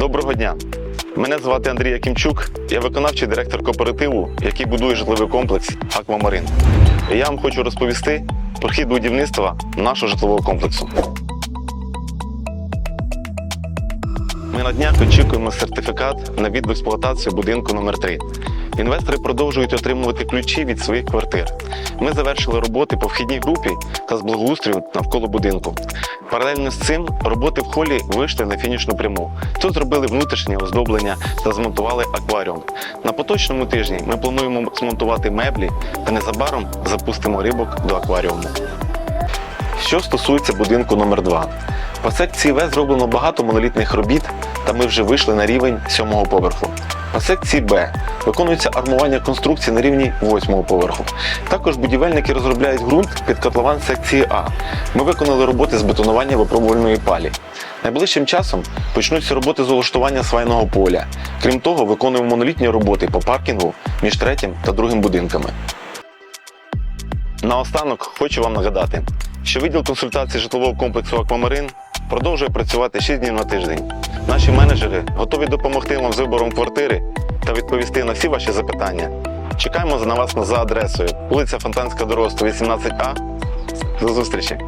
Доброго дня! Мене звати Андрій Якимчук, я виконавчий директор кооперативу, який будує житловий комплекс Аквамарин. І я вам хочу розповісти про хід будівництва нашого житлового комплексу. Ми на днях очікуємо сертифікат на від в експлуатацію будинку номер 3 Інвестори продовжують отримувати ключі від своїх квартир. Ми завершили роботи по вхідній групі та з благоустрою навколо будинку. Паралельно з цим роботи в холі вийшли на фінішну пряму. Тут зробили внутрішнє оздоблення та змонтували акваріум. На поточному тижні ми плануємо змонтувати меблі та незабаром запустимо рибок до акваріуму. Що стосується будинку номер 2 по секції В зроблено багато монолітних робіт, та ми вже вийшли на рівень сьомого поверху. По секції Б виконується армування конструкції на рівні восьмого поверху. Також будівельники розробляють ґрунт під котлован секції А. Ми виконали роботи з бетонування випробувальної палі. Найближчим часом почнуться роботи з улаштування свайного поля. Крім того, виконуємо монолітні роботи по паркінгу між третім та другим будинками. Наостанок хочу вам нагадати, що відділ консультацій житлового комплексу Аквамарин продовжує працювати 6 днів на тиждень. Наші менеджери готові допомогти вам з вибором квартири та відповісти на всі ваші запитання. Чекаємо на вас за адресою вулиця Фонтанська дорога 118А. До зустрічі!